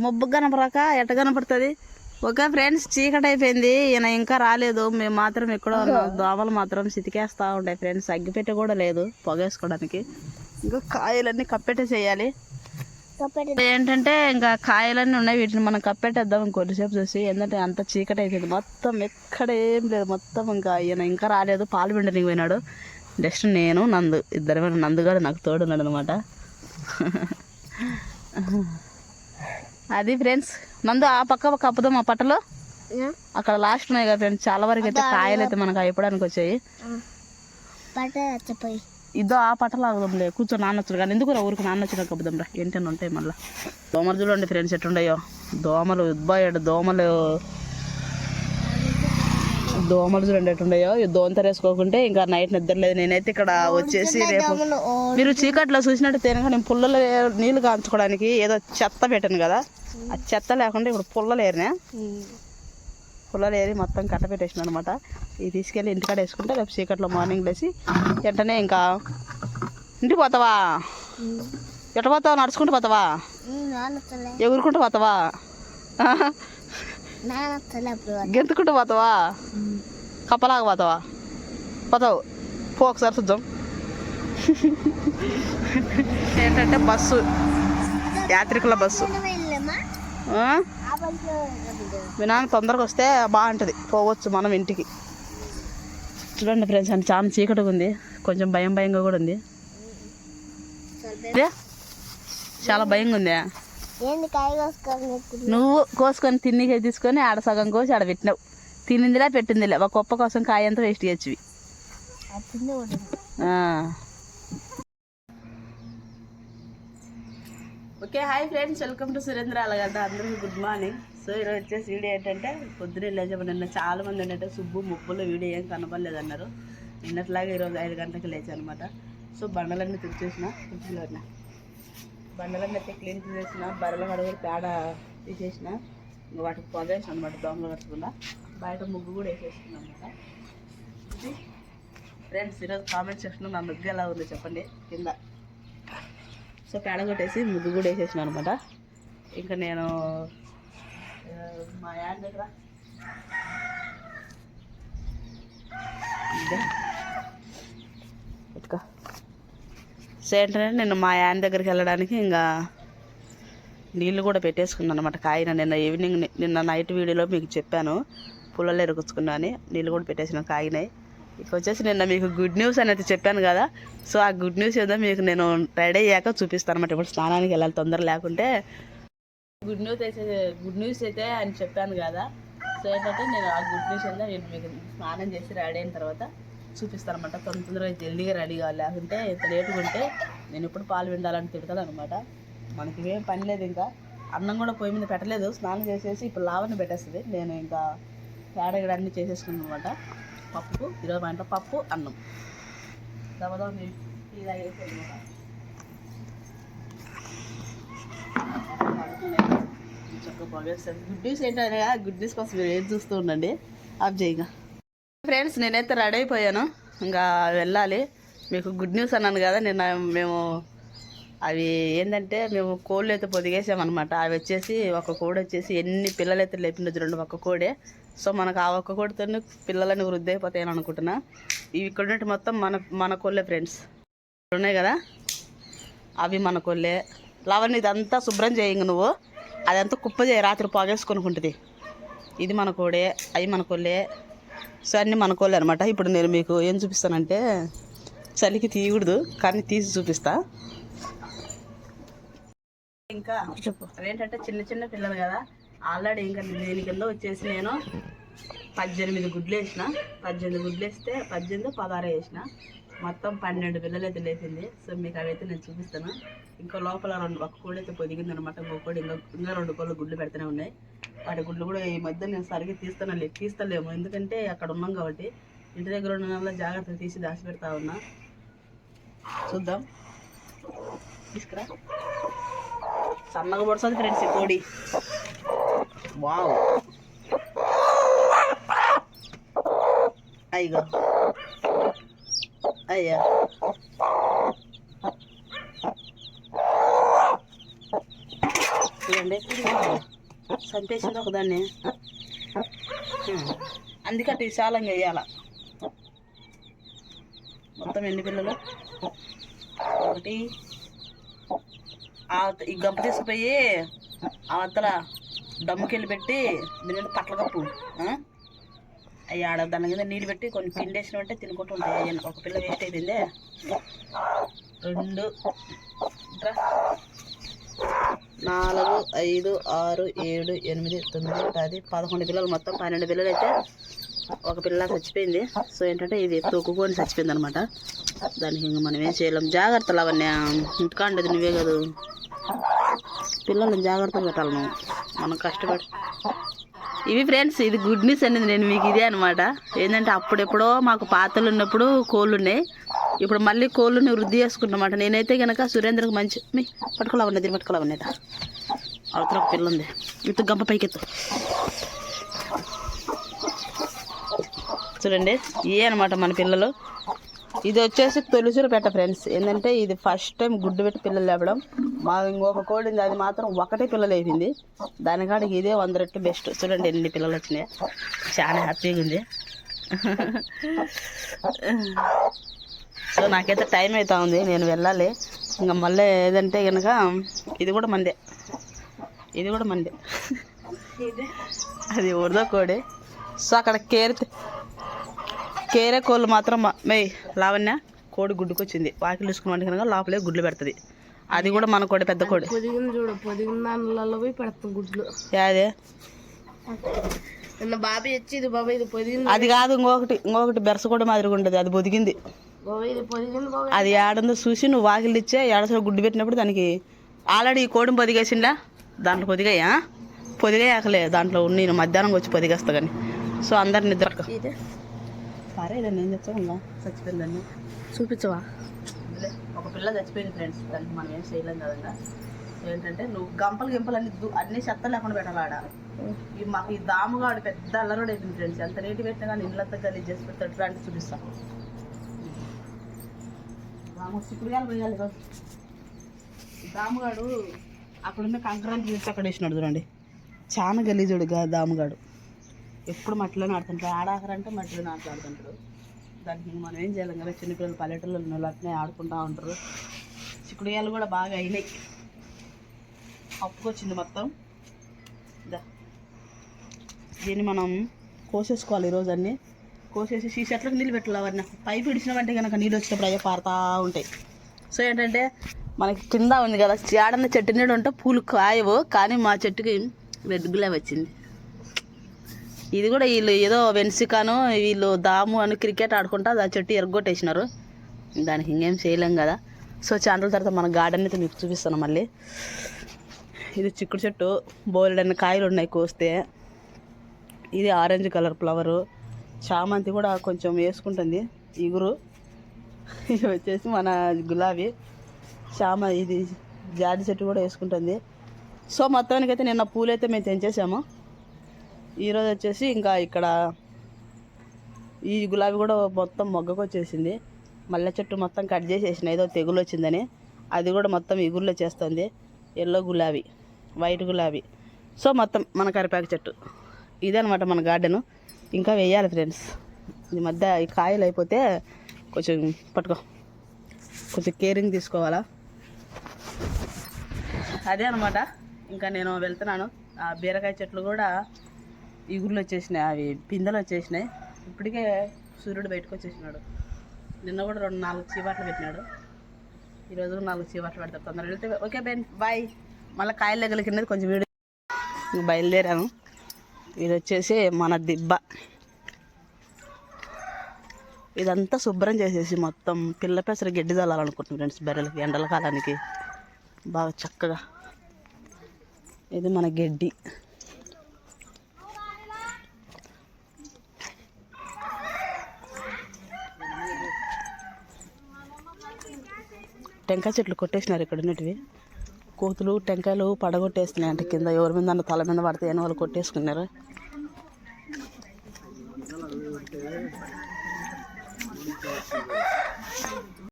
మబ్బు కనపరాక ఎట్ట కనపడుతుంది? ఓకే ఫ్రెండ్స్ చీకటి అయిపోయింది. ఈయన ఇంకా రాలేదు. మేము మాత్రం ఎక్కడో దోమలు మాత్రం సితికేస్తా ఉంటాయి ఫ్రెండ్స్ అగ్గిపెట్టె కూడా లేదు పొగేసుకోవడానికి. ఇంకా కాయలన్నీ కప్పెట్టే చేయాలి ఏంటంటే ఇంకా కాయలన్నీ ఉన్నాయి. వీటిని మనం కప్పెట్టేద్దాం కొద్దిసేపు చూసి. ఎందుకంటే అంత చీకటి అయిపోయింది. మొత్తం ఎక్కడ ఏం లేదు. మొత్తం ఇంకా ఈయన ఇంకా రాలేదు. పాలు పిండనికి పోయినాడు. నెక్స్ట్ నేను నందు. ఇద్దరు నందుగాడు నాకు తోడున్నాడు అనమాట అది ఫ్రెండ్స్ నందు ఆ పక్క కప్పుదాం ఆ పట్టలో అక్కడ లాస్ట్ ఉన్నాయి కదా ఫ్రెండ్స్ చాలా వరకు అయితే కాయలు అయితే మనకు అయిపోవడానికి వచ్చాయి. ఇదో ఆ పట్టలు ఆగుదాంలే కూర్చో నాన్న వచ్చాడు కానీ ఎందుకు ఊరికి నాన్న వచ్చినా కప్పుదాం రా? ఏంటని ఉంటాయి మళ్ళీ? దోమలు చూడండి ఫ్రెండ్స్ ఎట్టుండయో దోమలు ఉద్బాయాడు దోమలు దోమలు చూడండి ఈ దోమత వేసుకోకుంటే ఇంకా నైట్ నిద్రలేదు నేనైతే ఇక్కడ వచ్చేసి రేపు మీరు చీకట్లో చూసినట్టు తినక నేను పుల్లలు నీళ్ళు కాంచుకోవడానికి ఏదో చెత్త పెట్టాను కదా. ఆ చెత్త లేకుండా ఇప్పుడు పుల్లలు ఏరినా? పుల్లలు ఏరి మొత్తం కట్ట పెట్టేసిన అనమాట ఇది తీసుకెళ్ళి ఇంటికాడ వేసుకుంటే రేపు చీకట్లో మార్నింగ్ లేచి వెంటనే ఇంకా ఇంటికి పోతావా? ఎట్ట పోతావా? నడుచుకుంటూ పోతావా? ఎగురుకుంటూ పోతావా? గెంతుకుంటూ పోతావా కప్పలాగా పోతావా పోతావు పో ఒకసారి చూద్దాం ఏంటంటే బస్సు యాత్రికుల బస్సు మీ నాన్న తొందరగా వస్తే బాగుంటుంది పోవచ్చు మనం ఇంటికి చూడండి ఫ్రెండ్స్ అని చాలా చీకటిగా ఉంది కొంచెం భయం భయంగా కూడా ఉంది ఏ? చాలా భయంగా ఉంది నువ్వు కోసుకొని తిన్నికే తీసుకొని ఆడ సగం కోసి ఆడ పెట్టినావు. తినిందిలే పెట్టిందిలే. ఒక కుప్ప కోసం కాయ అంతా వేస్ట్ చేయొచ్చు ఆ కింద ఉంటుంది okay hi friends. Welcome to Surendra అలాగంటే అందరికీ గుడ్ మార్నింగ్. సో ఈరోజు వచ్చేసి వీడియో ఏంటంటే పొద్దున్నే లేచాము. నిన్న చాలా మంది ఏంటంటే సుబ్బు ముప్పులో వీడియో ఏం కనపడలేదు అన్నారు నిన్నట్లాగా ఈరోజు ఐదు గంటలకు లేచా అనమాట సో బండలన్నీ ఫ్రిడ్జ్లో ఉన్న బండలన్నీ అయితే క్లీన్ చేసిన బర్రెల కడుగులు పేడ తీసేసిన ఇంకా వాటికి పొగేసిన అనమాట దొంగలు కట్టకుండా బయట ముగ్గు కూడా వేసేసుకున్నాం అనమాట ఫ్రెండ్స్ ఈరోజు కామెంట్ సెక్షన్లో నా ముగ్గు ఎలా ఉందో చెప్పండి కింద. సో పేడ కొట్టేసి ముగ్గు కూడా వేసేసిన అనమాట ఇంకా నేను మా యాడ్ దగ్గర ఇదే. పెట్టుకో సేంటనే నేను మా యాన్ దగ్గరికి వెళ్ళడానికి ఇంకా నీళ్ళు కూడా పెట్టేసుకున్నాను అనమాట కాయన నిన్న ఈవినింగ్ నిన్న నైట్ వీడియోలో మీకు చెప్పాను. పుల్లలు ఎరుకుచ్చుకున్నా అని నీళ్ళు కూడా పెట్టేసిన కాగినాయి ఇక వచ్చేసి నిన్న మీకు గుడ్ న్యూస్ అనేది చెప్పాను కదా. సో ఆ గుడ్ న్యూస్ ఏదో మీకు నేను రెడీ అయ్యాక చూపిస్తాను అనమాట ఇప్పుడు స్నానానికి వెళ్ళాలి తొందర లేకుంటే. గుడ్ న్యూస్ అయితే గుడ్ న్యూస్ అయితే అని చెప్పాను కదా. సో ఏంటంటే నేను ఆ గుడ్ న్యూస్ ఏదో నేను మీకు స్నానం చేసి రెడీ అయిన తర్వాత చూపిస్తానమాట తొందర తొందరగా జల్దీగా రెడీ కావాలి. లేకుంటే ఇంత లేటుగా ఉంటే నేను ఎప్పుడు పాలు విండాలని తిడతాను అనమాట మనకి ఏం పని లేదు ఇంకా. అన్నం కూడా పొయ్యి మీద పెట్టలేదు. స్నానం చేసేసి ఇప్పుడు లావని పెట్టేస్తుంది. నేను ఇంకా పేడగడ అన్నీ చేసేసుకున్నాను అనమాట పప్పు ఈరోజు మా ఇంట్లో పప్పు అన్నం. దవదవ ఇలా తాగేసి అనమాట చక్కగా బాగా గుడ్ న్యూస్ ఏంటంటే గుడ్ న్యూస్ కోసం మీరు ఏం చూస్తూ ఉండండి. ఆఫ్ చేయగా ఫ్రెండ్స్ నేనైతే రెడీ అయిపోయాను. ఇంకా వెళ్ళాలి. మీకు గుడ్ న్యూస్ అన్నాను కదా నిన్న మేము అవి ఏంటంటే మేము కోళ్ళు అయితే పొదిగేసామన్నమాట. అవి వచ్చేసి ఒక కోడి వచ్చేసి ఎన్ని పిల్లలు అయితే లేపిండొచ్చు రెండు ఒక్క కోడే. సో మనకు ఆ ఒక్క కోడితో పిల్లలని వృద్ధి అయిపోతాయని అనుకుంటున్నా. ఇవి ఇక్కడ ఉన్నట్టు మొత్తం మన మన కోళ్ళే ఫ్రెండ్స్. ఉన్నాయి కదా? అవి మన కోళ్ళే. లవన్ ఇదంతా శుభ్రం చేయంగా నువ్వు. అదంతా కుప్ప చేయి రాత్రి పొగేసుకొనుకుంటుంది ఇది మన కోడే అవి మన కోళ్ళే. సో అన్నీ మన అనమాట ఇప్పుడు నేను మీకు ఏం చూపిస్తానంటే చలికి తీయకూడదు కానీ తీసి చూపిస్తా. ఇంకా చెప్పు. చిన్న చిన్న పిల్లలు కదా ఆల్రెడీ ఇంకా దేని కింద వచ్చేసి నేను పద్దెనిమిది గుడ్లు వేసిన. పద్దెనిమిది గుడ్లు వేస్తే పద్దెనిమిది పదహారు వేసిన. మొత్తం పన్నెండు పిల్లలు అయితే లేపింది సో మీకు అవైతే నేను చూపిస్తాను. ఇంకా లోపల రెండు ఒక్క కోడి అయితే పొదిగింది అనమాట ఇంకో కోడి ఇంకా ఇంకా రెండు కోళ్ళు గుడ్లు పెడుతూనే ఉన్నాయి. వాటి గుడ్లు కూడా ఈ మధ్య నేను సరిగ్గా తీస్తాను లేదు తీస్తలేము. ఎందుకంటే అక్కడ ఉన్నాం కాబట్టి ఇంటి దగ్గర ఉన్న వల్ల జాగ్రత్తగా తీసి దాచి పెడతా ఉన్నా. చూద్దాం. తీసుకురా. సన్నగా పడుతుంది ఫ్రెండ్స్ ఈ కోడి. వావ్. అయ్యో అయ్యా. చూడండి చంపేసింది ఒకదాన్ని. హ్మ్. అందుకే విశాలంగా వేయాల. మొత్తం ఎన్ని పిల్లలు? ఒకటి. ఆ ఈ గంప తీసుకుపోయి ఆ అవతల దమ్ముకెళ్ళి పెట్టి దీని పట్ల కప్పు. అవి ఆడ దాని కింద నీళ్ళు పెట్టి కొన్ని పిండేసిన అంటే తినుకుంటూ ఉంటాయి. ఒక పిల్ల వేస్ట్ అయిపోయిందే. రెండు నాలుగు ఐదు ఆరు ఏడు ఎనిమిది తొమ్మిది పది పదకొండు పిల్లలు మొత్తం. పన్నెండు పిల్లలు అయితే ఒక పిల్ల చచ్చిపోయింది. సో ఏంటంటే ఇది తొక్కుకొని చచ్చిపోయింది అనమాట దానికి ఇంక మనం ఏం చేయలేం? జాగ్రత్తలు అవన్నీ. ఇంటికాండదు నువ్వే కదా. పిల్లల్ని జాగ్రత్తగా పెట్టాలి నువ్వు. మనం కష్టపడి ఇవి ఫ్రెండ్స్ ఇది గుడ్ న్యూస్ అనేది నేను మీకు ఇదే అనమాట ఏంటంటే అప్పుడెప్పుడో మాకు పాతలు ఉన్నప్పుడు కోళ్ళు ఉన్నాయి. ఇప్పుడు మళ్ళీ కోళ్ళుని వృద్ధి చేసుకున్నమాట నేనైతే కనుక సురేంద్రకు మంచి మీ పట్టుకోలా ఉన్నది పట్టుకోలా ఉన్నదా. అవతల ఒక పిల్ల ఉంది. ఇటు గంప పైకెత్తు. చూడండి ఇవే అనమాట మన పిల్లలు. ఇది వచ్చేసి తొలిసూరు పెట్ట ఫ్రెండ్స్. ఏంటంటే ఇది ఫస్ట్ టైం గుడ్డు పెట్టి పిల్లలు లేపడం. మా ఇంకొక కోడి ఉంది అది మాత్రం ఒకటే పిల్లలు వేసింది దానికాడికి ఇదే వంద రెట్లు బెస్ట్ చూడండి ఎన్ని పిల్లలు వచ్చినాయి. చాలా హ్యాపీగా ఉంది. సో నాకైతే టైం అవుతా ఉంది నేను వెళ్ళాలి. ఇంకా మళ్ళీ ఏదంటే కనుక ఇది కూడా మందే ఇది కూడా మందే అది ఉడదో కోడి. సో అక్కడ కేర్ కేరే కోళ్ళు మాత్రం మ- లావణ్య కోడి గుడ్డుకొచ్చింది. వాకిలు చూసుకున్న కనుక లోపలే గుడ్లు పెడుతుంది. అది కూడా మన కోడి పెద్ద కోడి. పొదిగిన చూడు పొదిగిన దానిలలో పోయి పెడతాం గుడ్లు. నిన్న బాబాయ్ వచ్చి ఇది బాబాయ్ ఇది పొదిగింది. అది కాదు ఇంకొకటి ఇంకొకటి బెరస కూడా మాదిరిగా ఉంటుంది అది పొదిగింది. అది ఏడుందో చూసి నువ్వు వాకిలు ఇచ్చే ఏడసలో గుడ్డు పెట్టినప్పుడు దానికి ఆల్రెడీ ఈ కోడిని పొదిగేసిండా దాంట్లో పొదిగాయా? పొదిగాయాకలే దాంట్లో ఉన్న నేను మధ్యాహ్నం వచ్చి పొదిగేస్తా కానీ సో అందరు నిద్ర దాన్ని ఏం తెచ్చా చచ్చిపోయిందండి. చూపించవా. ఒక పిల్ల చచ్చిపోయింది ఫ్రెండ్స్ దానికి మనం ఏం చేయలేం కదంగా ఏంటంటే నువ్వు గంపలు గింపలు అన్ని అన్ని చెత్త లేకుండా పెట్టాలి ఆడ ఈ మాకు ఈ దాముగాడు పెద్ద అల్లరోడు అయిపోయింది ఫ్రెండ్స్ ఎంత నీటి పెట్టినా కానీ ఇళ్ళంతా గలీజ్ చేసి పెడతాడు లాంటి చూపిస్తాను రాము చిక్కుడుగాలు పోయాలి దాముగాడు అక్కడున్న కంకరాన్ని తీసి అక్కడ వేసినాడు చూడండి. చాలా గలీజుడు దాముగాడు. ఎప్పుడు మట్టిలోనే ఆడుతుంటాడు ఆడాకరంటే మట్టిలోనే ఆడుతుంటారు దానికి మనం ఏం చేయాలి? కదా చిన్నపిల్లలు పల్లెటూళ్ళు ఉన్న అట్నే ఆడుకుంటూ ఉంటారు. చిక్కుడుగాయలు కూడా బాగా అయినాయి. అప్పుకొచ్చింది మొత్తం. దా. దీన్ని మనం కోసేసుకోవాలి ఈరోజు అన్నీ. కోసేసి ఈ చెట్లకు నీళ్ళు పెట్టాలి అవన్నీ. పైపు ఇడిచినామంటే కనుక నీళ్ళు వచ్చినప్పుడు అయ్యే పారుతూ ఉంటాయి. సో ఏంటంటే మనకి కింద ఉంది కదా ఆడన్న చెట్టు నీడు ఉంటే పూలు కాయవు. కానీ మా చెట్టుకి రెడ్ గులాబీ వచ్చింది. ఇది కూడా వీళ్ళు ఏదో వెన్సికాను వీళ్ళు దాము అని క్రికెట్ ఆడుకుంటా ఆ చెట్టు ఎరగొట్టేసినారు. దానికి ఇంకేం చేయలేం కదా. సో చాలా తర్వాత మన గార్డెన్ అయితే మీకు చూపిస్తాను మళ్ళీ. ఇది చిక్కుడు చెట్టు బోలెడన్ని కాయలు ఉన్నాయి కోస్తే. ఇది ఆరెంజ్ కలర్ ఫ్లవరు. చామంతి కూడా కొంచెం వేసుకుంటుంది ఇగురు. ఇది వచ్చేసి మన గులాబీ. చామ ఇది జాడి చెట్టు కూడా వేసుకుంటుంది. సో మొత్తానికైతే నిన్న పూలైతే మేము తెంచేసాము. ఈరోజు వచ్చేసి ఇంకా ఇక్కడ ఈ గులాబీ కూడా మొత్తం మొగ్గకు వచ్చేసింది మల్లె చెట్టు మొత్తం కట్ చేసేసిన ఏదో తెగులు వచ్చిందని. అది కూడా మొత్తం ఇగుర్లో చేస్తుంది. ఎల్లో గులాబీ వైట్ గులాబీ. సో మొత్తం మన కరివేపాకు చెట్టు. ఇదే అనమాట మన గార్డెను. ఇంకా వేయాలి ఫ్రెండ్స్. ఈ మధ్య ఈ కాయలు అయిపోతే కొంచెం పట్టుకో. కొంచెం కేరింగ్ తీసుకోవాలా? అదే అనమాట ఇంకా నేను వెళ్తున్నాను. ఆ బీరకాయ చెట్లు కూడా ఇగుర్లు వచ్చేసినాయి అవి పిందెలు వచ్చేసినాయి. ఇప్పటికే సూర్యుడు బయటకు వచ్చేసినాడు. నిన్న కూడా రెండు నాలుగు చీవాట్లు పెట్టినాడు. ఈరోజు నాలుగు చీవాట్లు పెడతారు తొందరగా వెళ్తే ఓకే బెన్ బాయ్. మళ్ళీ కాయలు దగ్గర కింద కొంచెం వీడియో బయలుదేరాను. ఇది వచ్చేసి మన దిబ్బ. ఇదంతా శుభ్రం చేసేసి మొత్తం పిల్ల పెసర గడ్డి చల్లాలనుకుంటున్నాను ఫ్రెండ్స్ బర్రెలకి ఎండల కాలానికి. బాగా చక్కగా. ఇది మన గడ్డి. టెంకాయ చెట్లు కొట్టేసినారు ఇక్కడ ఉన్నటివి. కోతులు టెంకాయలు పడగొట్టేస్తున్నాయి అంటే కింద. ఎవరి మీద అన్న తల మీద పడితే అని వాళ్ళు కొట్టేసుకున్నారు.